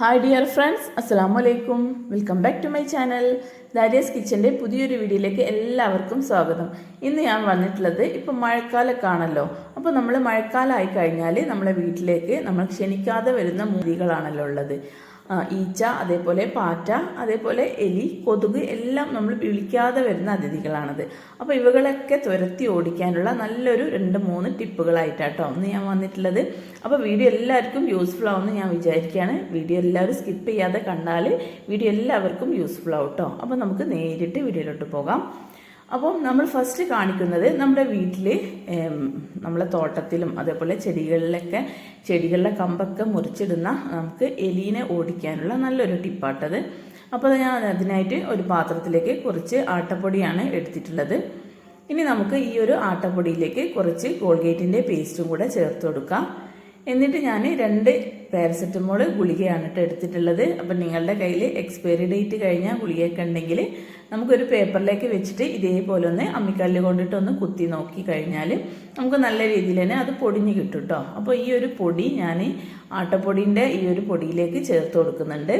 Hi dear friends അസ്സാം വലൈക്കും welcome back to my channel Darius കിച്ചന്റെ പുതിയൊരു വീഡിയോയിലേക്ക് എല്ലാവർക്കും സ്വാഗതം. ഇന്ന് ഞാൻ വന്നിട്ടുള്ളത് ഇപ്പം മഴക്കാലക്കാണല്ലോ. അപ്പോൾ നമ്മൾ മഴക്കാലമായി കഴിഞ്ഞാൽ നമ്മളെ വീട്ടിലേക്ക് നമ്മൾ ക്ഷണിക്കാതെ വരുന്ന മുറികളാണല്ലോ ഉള്ളത്. ഈച്ച അതേപോലെ പാറ്റ അതേപോലെ എലി കൊതുക് എല്ലാം നമ്മൾ വിളിക്കാതെ വരുന്ന അതിഥികളാണത്. അപ്പോൾ ഇവകളൊക്കെ തുരത്തി ഓടിക്കാനുള്ള നല്ലൊരു രണ്ട് മൂന്ന് ടിപ്പുകളായിട്ടാട്ടോ ഒന്ന് ഞാൻ വന്നിട്ടുള്ളത്. അപ്പോൾ വീഡിയോ എല്ലാവർക്കും യൂസ്ഫുൾ ആവുമെന്ന് ഞാൻ വിചാരിക്കുകയാണ്. വീഡിയോ എല്ലാവരും സ്കിപ്പ് ചെയ്യാതെ കണ്ടാൽ വീഡിയോ എല്ലാവർക്കും യൂസ്ഫുൾ ആവും കേട്ടോ അപ്പോൾ നമുക്ക് നേരിട്ട് വീഡിയോയിലോട്ട് പോകാം. അപ്പം നമ്മൾ ഫസ്റ്റ് കാണിക്കുന്നത് നമ്മുടെ വീട്ടിൽ നമ്മളെ തോട്ടത്തിലും അതേപോലെ ചെടികളിലൊക്കെ ചെടികളുടെ കമ്പൊക്കെ മുറിച്ചിടുന്ന നമുക്ക് എലീനെ ഓടിക്കാനുള്ള നല്ലൊരു ടിപ്പാട്ടത്. അപ്പോൾ ഞാൻ അതിനായിട്ട് ഒരു പാത്രത്തിലേക്ക് കുറച്ച് ആട്ടപ്പൊടിയാണ് എടുത്തിട്ടുള്ളത്. ഇനി നമുക്ക് ഈ ഒരു ആട്ടപ്പൊടിയിലേക്ക് കുറച്ച് കോൾഗേറ്റിന്റെ പേസ്റ്റും കൂടെ ചേർത്ത് കൊടുക്കാം. എന്നിട്ട് ഞാൻ രണ്ട് പാരസെറ്റമോൾ ഗുളികയാണ് കേട്ടോ എടുത്തിട്ടുള്ളത്. അപ്പം നിങ്ങളുടെ കയ്യിൽ എക്സ്പയറി ഡേറ്റ് കഴിഞ്ഞ ഗുളികയൊക്കെ ഉണ്ടെങ്കിൽ നമുക്കൊരു പേപ്പറിലേക്ക് വെച്ചിട്ട് ഇതേപോലെ ഒന്ന് അമ്മിക്കല്ല് കൊണ്ടിട്ട് ഒന്ന് കുത്തി നോക്കി കഴിഞ്ഞാൽ നമുക്ക് നല്ല രീതിയിൽ തന്നെ അത് പൊടിഞ്ഞ് കിട്ടും കേട്ടോ അപ്പോൾ ഈ ഒരു പൊടി ഞാൻ ആട്ടപ്പൊടിന്റെ ഈ ഒരു പൊടിയിലേക്ക് ചേർത്ത് കൊടുക്കുന്നുണ്ട്.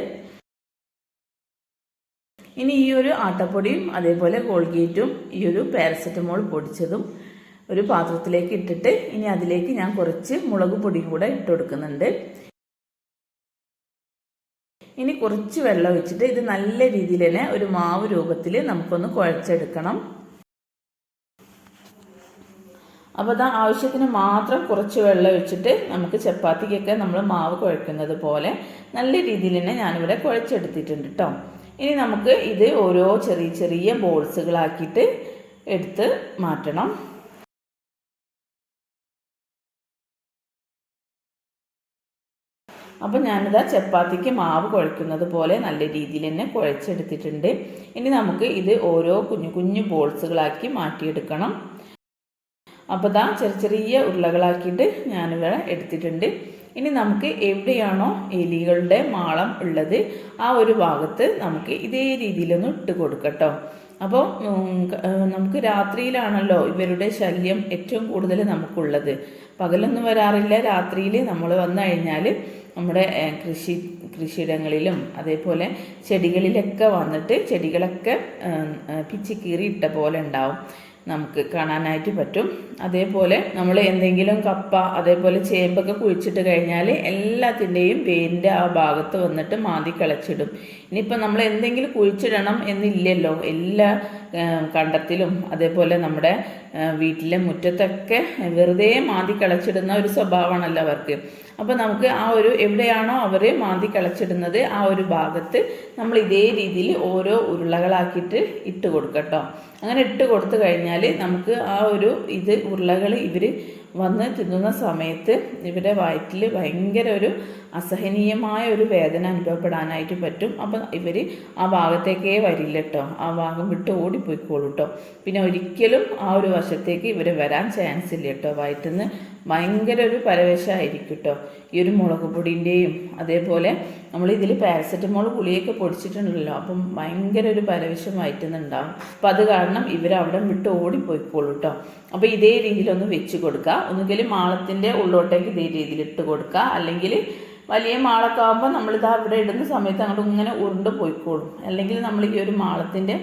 ഇനി ഈ ഒരു ആട്ടപ്പൊടിയും അതേപോലെ കോൾഗേറ്റും ഈ ഒരു പാരസെറ്റമോൾ പൊടിച്ചതും ഒരു പാത്രത്തിലേക്ക് ഇട്ടിട്ട് ഇനി അതിലേക്ക് ഞാൻ കുറച്ച് മുളക് പൊടിയും കൂടെ ഇട്ട് കൊടുക്കുന്നുണ്ട്. ഇനി കുറച്ച് വെള്ളം വെച്ചിട്ട് ഇത് നല്ല രീതിയിൽ തന്നെ ഒരു മാവ് രൂപത്തിൽ നമുക്കൊന്ന് കുഴച്ചെടുക്കണം. അപ്പോൾ അത് ആവശ്യത്തിന് മാത്രം കുറച്ച് വെള്ളം വെച്ചിട്ട് നമുക്ക് ചപ്പാത്തിക്കൊക്കെ നമ്മൾ മാവ് കുഴക്കുന്നത് പോലെ നല്ല രീതിയിൽ തന്നെ ഞാനിവിടെ കുഴച്ചെടുത്തിട്ടുണ്ട് കേട്ടോ ഇനി നമുക്ക് ഇത് ഓരോ ചെറിയ ചെറിയ ബോൾസുകളാക്കിയിട്ട് എടുത്ത് മാറ്റണം. അപ്പം ഞാനിതാ ചപ്പാത്തിക്ക് മാവ് കുഴക്കുന്നത് പോലെ നല്ല രീതിയിൽ തന്നെ കുഴച്ചെടുത്തിട്ടുണ്ട്. ഇനി നമുക്ക് ഇത് ഓരോ കുഞ്ഞു കുഞ്ഞു ബോൾസുകളാക്കി മാറ്റിയെടുക്കണം. അപ്പോൾ ഇതാ ചെറിയ ചെറിയ ഉരുളകളാക്കിയിട്ട് ഞാനിവിടെ എടുത്തിട്ടുണ്ട്. ഇനി നമുക്ക് എവിടെയാണോ എലികളുടെ മാളം ഉള്ളത് ആ ഒരു ഭാഗത്ത് നമുക്ക് ഇതേ രീതിയിലൊന്ന് ഇട്ട് കൊടുക്കട്ടോ. അപ്പോൾ നമുക്ക് രാത്രിയിലാണല്ലോ ഇവരുടെ ശല്യം ഏറ്റവും കൂടുതൽ നമുക്കുള്ളത്. പകലൊന്നും വരാറില്ല. രാത്രിയിൽ നമ്മൾ വന്നു കഴിഞ്ഞാൽ നമ്മുടെ കൃഷി കൃഷിയിടങ്ങളിലും അതേപോലെ ചെടികളിലൊക്കെ വന്നിട്ട് ചെടികളൊക്കെ പിച്ചിക്കീറി ഇട്ട പോലെ ഉണ്ടാവും. നമുക്ക് കാണാനായിട്ട് പറ്റും. അതേപോലെ നമ്മൾ എന്തെങ്കിലും കപ്പ അതേപോലെ ചേമ്പൊക്കെ കുഴിച്ചിട്ട് കഴിഞ്ഞാൽ എല്ലാത്തിന്റെയും വേരിന്റെ ആ ഭാഗത്ത് വന്നിട്ട് മാതി കളച്ചിടും. ഇനിയിപ്പോൾ നമ്മൾ എന്തെങ്കിലും കുഴിച്ചിടണം എന്നില്ലല്ലോ എല്ലാ കണ്ടത്തിലും. അതേപോലെ നമ്മുടെ വീട്ടിലെ മുറ്റത്തൊക്കെ വെറുതെ മാന്തി കളച്ചിടുന്ന ഒരു സ്വഭാവമാണല്ലോ അവർക്ക്. അപ്പോൾ നമുക്ക് ആ ഒരു എവിടെയാണോ അവർ മാന്തി കളച്ചിടുന്നത് ആ ഒരു ഭാഗത്ത് നമ്മൾ ഇതേ രീതിയിൽ ഓരോ ഉരുളകളാക്കിയിട്ട് ഇട്ട് കൊടുക്കട്ടോ. അങ്ങനെ ഇട്ട് കൊടുത്തു കഴിഞ്ഞാൽ നമുക്ക് ആ ഒരു ഇത് ഉരുളകൾ ഇവർ വന്ന് തിന്നുന്ന സമയത്ത് ഇവരുടെ വയറ്റിൽ ഭയങ്കര ഒരു അസഹനീയമായ ഒരു വേദന അനുഭവപ്പെടാനായിട്ട് പറ്റും. അപ്പം ഇവർ ആ ഭാഗത്തേക്കേ വരില്ല കേട്ടോ ആ ഭാഗം വിട്ട് ഓടിപ്പോയിക്കോളൂ കേട്ടോ പിന്നെ ഒരിക്കലും ആ ഒരു വശത്തേക്ക് ഇവർ വരാൻ ചാൻസ് ഇല്ല കേട്ടോ വയറ്റിൽ നിന്ന് ഭയങ്കര ഒരു പരവേശമായിരിക്കും കേട്ടോ ഈ ഒരു മുളക് പൊടിന്റെയും അതേപോലെ നമ്മൾ ഇതിൽ പാരസെറ്റമോൾ ഗുളിയൊക്കെ പൊടിച്ചിട്ടുണ്ടല്ലോ അപ്പം ഭയങ്കര ഒരു പരവേശം വയറ്റുന്നുണ്ടാവും. അപ്പം അത് കാരണം ഇവരവിടെ വിട്ട് ഓടിപ്പോയിക്കോളൂ കേട്ടോ അപ്പോൾ ഇതേ രീതിയിലൊന്ന് വെച്ച് കൊടുക്കുക ഒന്നുകിൽ മാളത്തിന്റെ ഉള്ളോട്ടേക്ക് ഇതേ രീതിയിൽ ഇട്ട് കൊടുക്കുക അല്ലെങ്കിൽ വലിയ മാളൊക്കെ ആകുമ്പോൾ നമ്മളിത് അവിടെ ഇടുന്ന സമയത്ത് അങ്ങോട്ട് ഇങ്ങനെ ഉരുണ്ട് പോയിക്കോളും. അല്ലെങ്കിൽ നമ്മൾ ഈ ഒരു മാളത്തിന്റെ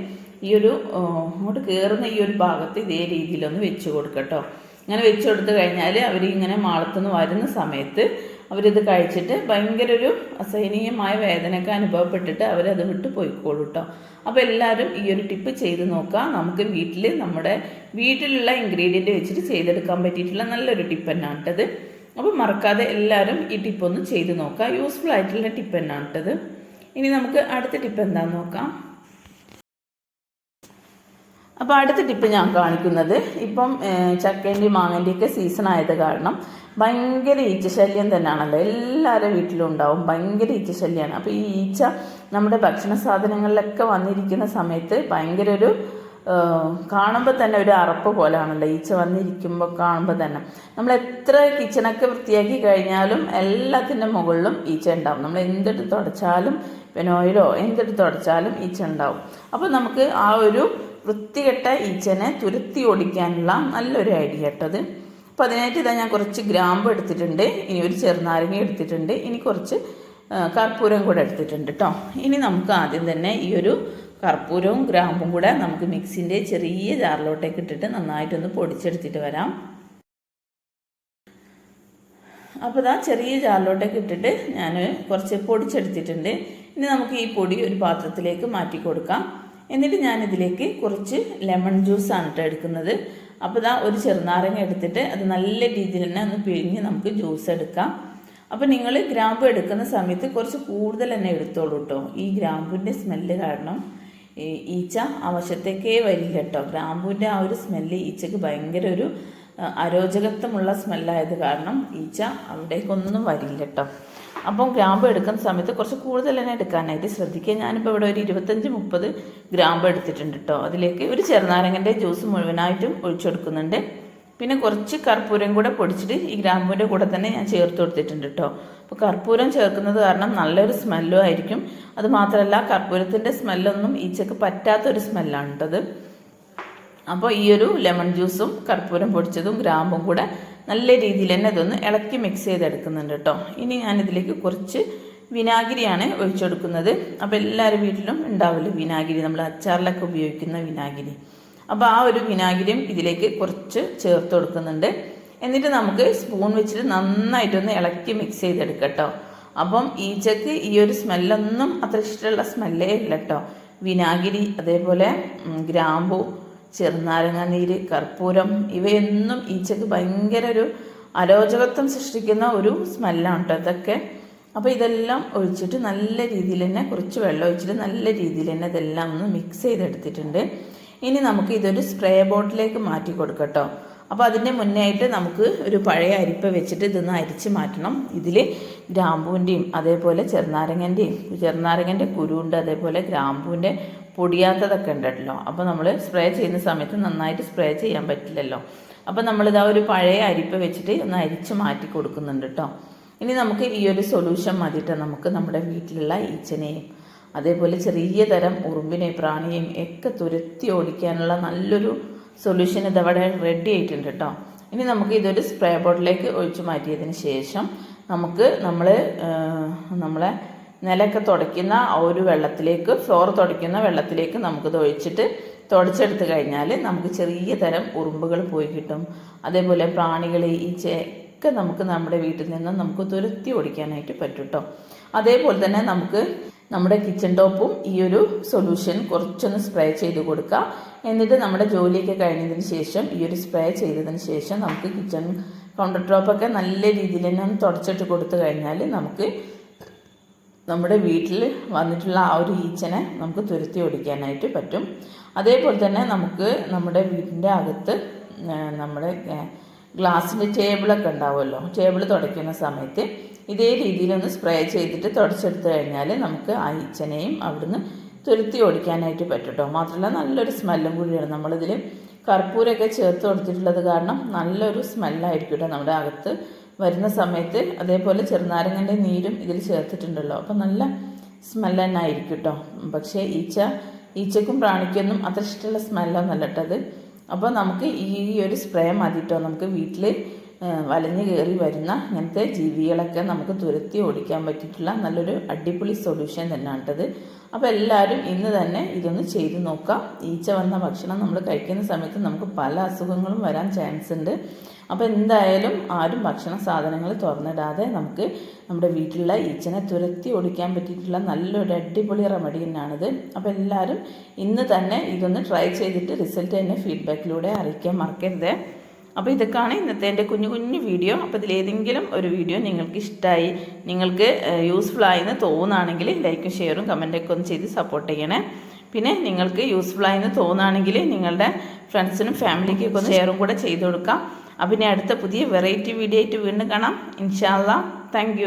ഈ ഒരു അങ്ങോട്ട് കയറുന്ന ഈ ഒരു ഭാഗത്ത് ഇതേ രീതിയിലൊന്ന് വെച്ച് കൊടുക്കട്ടോ. ഇങ്ങനെ വെച്ച് കൊടുത്തു കഴിഞ്ഞാൽ അവർ ഇങ്ങനെ മാളത്തുനിന്ന് വരുന്ന സമയത്ത് അവരിത് കഴിച്ചിട്ട് ഭയങ്കര ഒരു അസഹനീയമായ വേദനയൊക്കെ അനുഭവപ്പെട്ടിട്ട് അവരത് വിട്ട് പോയിക്കോളൂ കേട്ടോ അപ്പോൾ എല്ലാവരും ഈ ഒരു ടിപ്പ് ചെയ്ത് നോക്കുക നമുക്ക് വീട്ടിൽ നമ്മുടെ വീട്ടിലുള്ള ഇൻഗ്രീഡിയന്റ് വെച്ചിട്ട് ചെയ്തെടുക്കാൻ പറ്റിയിട്ടുള്ള നല്ലൊരു ടിപ്പ് തന്നെയാണ് കേട്ടത് അപ്പോൾ മറക്കാതെ എല്ലാവരും ഈ ടിപ്പ് ഒന്ന് ചെയ്ത് നോക്കുക യൂസ്ഫുൾ ആയിട്ടുള്ള ടിപ്പ് തന്നെയാണ് കേട്ടത് ഇനി നമുക്ക് അടുത്ത ടിപ്പ് എന്താണെന്ന് നോക്കാം. അപ്പോൾ അടുത്ത ടിപ്പ് ഞാൻ കാണിക്കുന്നത് ഇപ്പം ചക്കേന്റെയും മാങ്ങേന്റെയൊക്കെ സീസൺ ആയത് കാരണം ഭയങ്കര ഈച്ചശല്യം തന്നെയാണല്ലോ. എല്ലാവരുടെ വീട്ടിലും ഉണ്ടാവും ഭയങ്കര ഈച്ചശല്യമാണ് അപ്പോൾ ഈ ഈച്ച നമ്മുടെ ഭക്ഷണ സാധനങ്ങളിലൊക്കെ വന്നിരിക്കുന്ന സമയത്ത് ഭയങ്കര ഒരു കാണുമ്പോൾ തന്നെ ഒരു അറപ്പ് പോലെയാണല്ലോ ഈച്ച വന്നിരിക്കുമ്പോൾ കാണുമ്പോൾ തന്നെ. നമ്മൾ എത്ര കിച്ചണൊക്കെ വൃത്തിയാക്കി കഴിഞ്ഞാലും എല്ലാത്തിന്റെ മുകളിലും ഈച്ച ഉണ്ടാവും. നമ്മൾ എന്തെടുത്ത് തുടച്ചാലും പെനോയിലോ എന്തെടുത്ത് തുടച്ചാലും ഈച്ച ഉണ്ടാവും. അപ്പോൾ നമുക്ക് ആ ഒരു വൃത്തികെട്ട ഈച്ചനെ തുരുത്തി ഓടിക്കാനുള്ള നല്ലൊരു ഐഡിയ കേട്ടത് അപ്പോൾ അതിനായിട്ട് ഇതാ ഞാൻ കുറച്ച് ഗ്രാമ്പ് എടുത്തിട്ടുണ്ട്. ഇനി ഒരു ചെറുനാരങ്ങ എടുത്തിട്ടുണ്ട്. ഇനി കുറച്ച് കർപ്പൂരം കൂടെ എടുത്തിട്ടുണ്ട് കേട്ടോ ഇനി നമുക്ക് ആദ്യം തന്നെ ഈ ഒരു കർപ്പൂരവും ഗ്രാമ്പും കൂടെ നമുക്ക് മിക്സിന്റെ ചെറിയ ജാറിലോട്ടേക്ക് ഇട്ടിട്ട് നന്നായിട്ടൊന്ന് പൊടിച്ചെടുത്തിട്ട് വരാം. അപ്പോൾ ഇതാ ചെറിയ ജാറിലോട്ടേക്ക് ഇട്ടിട്ട് ഞാൻ കുറച്ച് പൊടിച്ചെടുത്തിട്ടുണ്ട്. ഇനി നമുക്ക് ഈ പൊടി ഒരു പാത്രത്തിലേക്ക് മാറ്റി കൊടുക്കാം. എന്നിട്ട് ഞാൻ ഇതിലേക്ക് കുറച്ച് ലെമൺ ജ്യൂസാണ് കേട്ടോ എടുക്കുന്നത്. അപ്പോൾ ഇതാ ഒരു ചെറുനാരങ്ങ എടുത്തിട്ട് അത് നല്ല രീതിയിൽ തന്നെ ഒന്ന് പിഴിഞ്ഞ് നമുക്ക് ജ്യൂസ് എടുക്കാം. അപ്പോൾ നിങ്ങൾ ഗ്രാമ്പു എടുക്കുന്ന സമയത്ത് കുറച്ച് കൂടുതൽ തന്നെ എടുത്തോളൂ കേട്ടോ ഈ ഗ്രാമ്പുവിന്റെ സ്മെല്ല് കാരണം ഈച്ച ആ വശത്തേക്കേ വരില്ല കേട്ടോ ഗ്രാമ്പുവിന്റെ ആ ഒരു സ്മെല്ല് ഈച്ചക്ക് ഭയങ്കര ഒരു അരോചകത്വമുള്ള സ്മെല്ലായത് കാരണം ഈച്ച അവിടേക്കൊന്നും വരില്ല കേട്ടോ അപ്പം ഗ്രാമ്പ് എടുക്കുന്ന സമയത്ത് കുറച്ച് കൂടുതൽ തന്നെ എടുക്കാനായിട്ട് ശ്രദ്ധിക്കുക. ഞാനിപ്പോൾ ഇവിടെ ഒരു ഇരുപത്തഞ്ച് മുപ്പത് ഗ്രാമ്പ് എടുത്തിട്ടുണ്ട് കേട്ടോ അതിലേക്ക് ഒരു ചെറുനാരങ്ങന്റെ ജ്യൂസ് മുഴുവനായിട്ടും ഒഴിച്ചെടുക്കുന്നുണ്ട്. പിന്നെ കുറച്ച് കർപ്പൂരം കൂടെ പൊടിച്ചിട്ട് ഈ ഗ്രാമ്പൂവിന്റെ കൂടെ തന്നെ ഞാൻ ചേർത്ത് കൊടുത്തിട്ടുണ്ട് കേട്ടോ. അപ്പോൾ കർപ്പൂരം ചേർക്കുന്നത് കാരണം നല്ലൊരു സ്മെല്ലും ആയിരിക്കും. അത് മാത്രമല്ല കർപ്പൂരത്തിന്റെ സ്മെല്ലൊന്നും ഈച്ചക്ക് പറ്റാത്തൊരു സ്മെല്ലാണ് കേട്ടത്. അപ്പോൾ ഈ ഒരു ലെമൺ ജ്യൂസും കർപ്പൂരം പൊടിച്ചതും ഗ്രാമ്പും കൂടെ നല്ല രീതിയിൽ തന്നെ ഇതൊന്ന് ഇളക്കി മിക്സ് ചെയ്തെടുക്കുന്നുണ്ട് കേട്ടോ. ഇനി ഞാനിതിലേക്ക് കുറച്ച് വിനാഗിരിയാണ് ഒഴിച്ചെടുക്കുന്നത് അപ്പോൾ എല്ലാവരും വീട്ടിലും ഉണ്ടാവില്ല വിനാഗിരി? നമ്മൾ അച്ചാറിലൊക്കെ ഉപയോഗിക്കുന്ന വിനാഗിരി. അപ്പോൾ ആ ഒരു വിനാഗിരിയും ഇതിലേക്ക് കുറച്ച് ചേർത്ത് കൊടുക്കുന്നുണ്ട്. എന്നിട്ട് നമുക്ക് സ്പൂൺ വെച്ചിട്ട് നന്നായിട്ടൊന്ന് ഇളക്കി മിക്സ് ചെയ്തെടുക്കട്ടോ കേട്ടോ അപ്പം ഈച്ചക്ക് ഈ ഒരു സ്മെല്ലൊന്നും അത്ര ഇഷ്ടമുള്ള സ്മെല്ലേ ഇല്ല കേട്ടോ വിനാഗിരി അതേപോലെ ഗ്രാമ്പു ചെറുനാരങ്ങ നീര് കർപ്പൂരം ഇവയൊന്നും ഈച്ചക്ക് ഭയങ്കര ഒരു അരോചകത്വം സൃഷ്ടിക്കുന്ന ഒരു സ്മെല്ലാണ് കേട്ടോ ഇതൊക്കെ. അപ്പോൾ ഇതെല്ലാം ഒഴിച്ചിട്ട് നല്ല രീതിയിൽ തന്നെ കുറച്ച് വെള്ളം ഒഴിച്ചിട്ട് നല്ല രീതിയിൽ തന്നെ ഇതെല്ലാം ഒന്ന് മിക്സ് ചെയ്തെടുത്തിട്ടുണ്ട്. ഇനി നമുക്ക് ഇതൊരു സ്പ്രേ ബോട്ടിലേക്ക് മാറ്റി കൊടുക്കട്ടോ. അപ്പോൾ അതിന്റെ മുന്നേ ആയിട്ട് നമുക്ക് ഒരു പഴയ അരിപ്പ വെച്ചിട്ട് ഇതൊന്ന് അരിച്ച് മാറ്റണം. ഇതിൽ ഗ്രാമ്പൂവിന്റെയും അതേപോലെ ചെറുനാരങ്ങന്റെയും ചെറുനാരങ്ങന്റെ കുരുണ്ട് അതേപോലെ ഗ്രാമ്പൂവിന്റെ പൊടിയാത്തതൊക്കെ ഉണ്ടല്ലോ. അപ്പോൾ നമ്മൾ സ്പ്രേ ചെയ്യുന്ന സമയത്ത് നന്നായിട്ട് സ്പ്രേ ചെയ്യാൻ പറ്റില്ലല്ലോ. അപ്പോൾ നമ്മളിതാ ഒരു പഴയ അരിപ്പ വെച്ചിട്ട് ഒന്ന് അരിച്ച് മാറ്റി കൊടുക്കുന്നുണ്ട് കേട്ടോ ഇനി നമുക്ക് ഈ ഒരു സൊല്യൂഷൻ മതിയിട്ട് നമുക്ക് നമ്മുടെ വീട്ടിലുള്ള ഈച്ചനെയും അതേപോലെ ചെറിയ തരം ഉറുമ്പിനെ പ്രാണിയെയും ഒക്കെ തുരത്തി ഓടിക്കാനുള്ള നല്ലൊരു സൊല്യൂഷൻ ഇതവിടെ റെഡി ആയിട്ടുണ്ട് കേട്ടോ. ഇനി നമുക്ക് ഇതൊരു സ്പ്രേ ബോട്ടിലേക്ക് ഒഴിച്ചു മാറ്റിയതിന് ശേഷം നമുക്ക് നമ്മൾ നമ്മളെ നിലയൊക്കെ തുടയ്ക്കുന്ന ഒരു വെള്ളത്തിലേക്ക് ഫ്ലോർ തുടയ്ക്കുന്ന വെള്ളത്തിലേക്ക് നമുക്കിത് ഒഴിച്ചിട്ട് തുടച്ചെടുത്ത് കഴിഞ്ഞാൽ നമുക്ക് ചെറിയ തരം ഉറുമ്പുകൾ പോയി കിട്ടും. അതേപോലെ പ്രാണികൾ ഈ ഒക്കെ നമുക്ക് നമ്മുടെ വീട്ടിൽ നിന്ന് നമുക്ക് തുരത്തി ഓടിക്കാനായിട്ട് പറ്റും കേട്ടോ. അതേപോലെ തന്നെ നമുക്ക് നമ്മുടെ കിച്ചൺ ടോപ്പും ഈ ഒരു സൊല്യൂഷൻ കുറച്ചൊന്ന് സ്പ്രേ ചെയ്ത് കൊടുക്കുക എന്നിട്ട് നമ്മുടെ ജോലിയൊക്കെ കഴിഞ്ഞതിന് ശേഷം ഈ ഒരു സ്പ്രേ ചെയ്തതിന് ശേഷം നമുക്ക് കിച്ചൺ കൗണ്ടർ ടോപ്പൊക്കെ നല്ല രീതിയിൽ തന്നെ ഒന്ന് തുടച്ചിട്ട് കൊടുത്തു കഴിഞ്ഞാൽ നമുക്ക് നമ്മുടെ വീട്ടിൽ വന്നിട്ടുള്ള ആ ഒരു ഈച്ചനെ നമുക്ക് തുരുത്തി ഓടിക്കാനായിട്ട് പറ്റും. അതേപോലെ തന്നെ നമുക്ക് നമ്മുടെ വീടിന്റെ അകത്ത് നമ്മുടെ ഗ്ലാസിന്റെ ടേബിളൊക്കെ ഉണ്ടാവുമല്ലോ. ടേബിൾ തുടയ്ക്കുന്ന സമയത്ത് ഇതേ രീതിയിലൊന്ന് സ്പ്രേ ചെയ്തിട്ട് തുടച്ചെടുത്ത് കഴിഞ്ഞാൽ നമുക്ക് ആ ഈച്ചനെയും അവിടുന്ന് തുരുത്തി ഓടിക്കാനായിട്ട് പറ്റും കേട്ടോ മാത്രമല്ല നല്ലൊരു സ്മെല്ലും കൂടിയാണ്. നമ്മളിതിൽ കർപ്പൂരമൊക്കെ ചേർത്ത് കൊടുത്തിട്ടുള്ളത് കാരണം നല്ലൊരു സ്മെല്ലായിരിക്കും കേട്ടോ നമ്മുടെ അകത്ത് വരുന്ന സമയത്ത്. അതേപോലെ ചെറുനാരങ്ങന്റെ നീരും ഇതിൽ ചേർത്തിട്ടുണ്ടല്ലോ. അപ്പം നല്ല സ്മെല്ല് തന്നെ ആയിരിക്കും കേട്ടോ പക്ഷേ ഈച്ച ഈച്ചക്കും പ്രാണിക്കൊന്നും അത്ര ഇഷ്ടമുള്ള സ്മെല്ലൊന്നല്ല കേട്ടത് അപ്പോൾ നമുക്ക് ഈ ഒരു സ്പ്രേ മതി കേട്ടോ നമുക്ക് വീട്ടിൽ വലഞ്ഞു കയറി വരുന്ന ഇങ്ങനത്തെ ജീവികളൊക്കെ നമുക്ക് തുരത്തി ഓടിക്കാൻ പറ്റിയിട്ടുള്ള നല്ലൊരു അടിപൊളി സൊല്യൂഷൻ തന്നെയാണ് കേട്ടത് അപ്പോൾ എല്ലാവരും ഇന്ന് തന്നെ ഇതൊന്ന് ചെയ്ത് നോക്കാം. ഈച്ച വന്ന ഭക്ഷണം നമ്മൾ കഴിക്കുന്ന സമയത്ത് നമുക്ക് പല അസുഖങ്ങളും വരാൻ ചാൻസ് ഉണ്ട്. അപ്പോൾ എന്തായാലും ആരും ഭക്ഷണ സാധനങ്ങൾ തുറന്നിടാതെ നമുക്ക് നമ്മുടെ വീട്ടിലുള്ള ഈച്ചനെ തുരത്തി ഓടിക്കാൻ പറ്റിയിട്ടുള്ള നല്ലൊരു അടിപൊളി റെമഡി തന്നെയാണിത്. അപ്പോൾ എല്ലാവരും ഇന്ന് തന്നെ ഇതൊന്ന് ട്രൈ ചെയ്തിട്ട് റിസൾട്ട് തന്നെ ഫീഡ്ബാക്കിലൂടെ അറിയിക്കാൻ മറക്കരുത്. അപ്പോൾ ഇതൊക്കെയാണ് ഇന്നത്തെ എന്റെ കുഞ്ഞു കുഞ്ഞു വീഡിയോ. അപ്പോൾ ഇതിലേതെങ്കിലും ഒരു വീഡിയോ നിങ്ങൾക്ക് ഇഷ്ടമായി നിങ്ങൾക്ക് യൂസ്ഫുൾ ആയെന്ന് തോന്നുകയാണെങ്കിൽ ലൈക്കും ഷെയറും കമന്റൊക്കെ ഒന്ന് ചെയ്ത് സപ്പോർട്ട് ചെയ്യണേ. പിന്നെ നിങ്ങൾക്ക് യൂസ്ഫുൾ ആയെന്ന് തോന്നുകയാണെങ്കിൽ നിങ്ങളുടെ ഫ്രണ്ട്സിനും ഫാമിലിക്കൊക്കെ ഒന്ന് ഷെയറും കൂടെ ചെയ്ത് കൊടുക്കാം. അപ്പം പിന്നെ അടുത്ത പുതിയ വെറൈറ്റി വീഡിയോ ആയിട്ട് വീണ്ടും കാണാം. ഇൻഷാല്ല താങ്ക്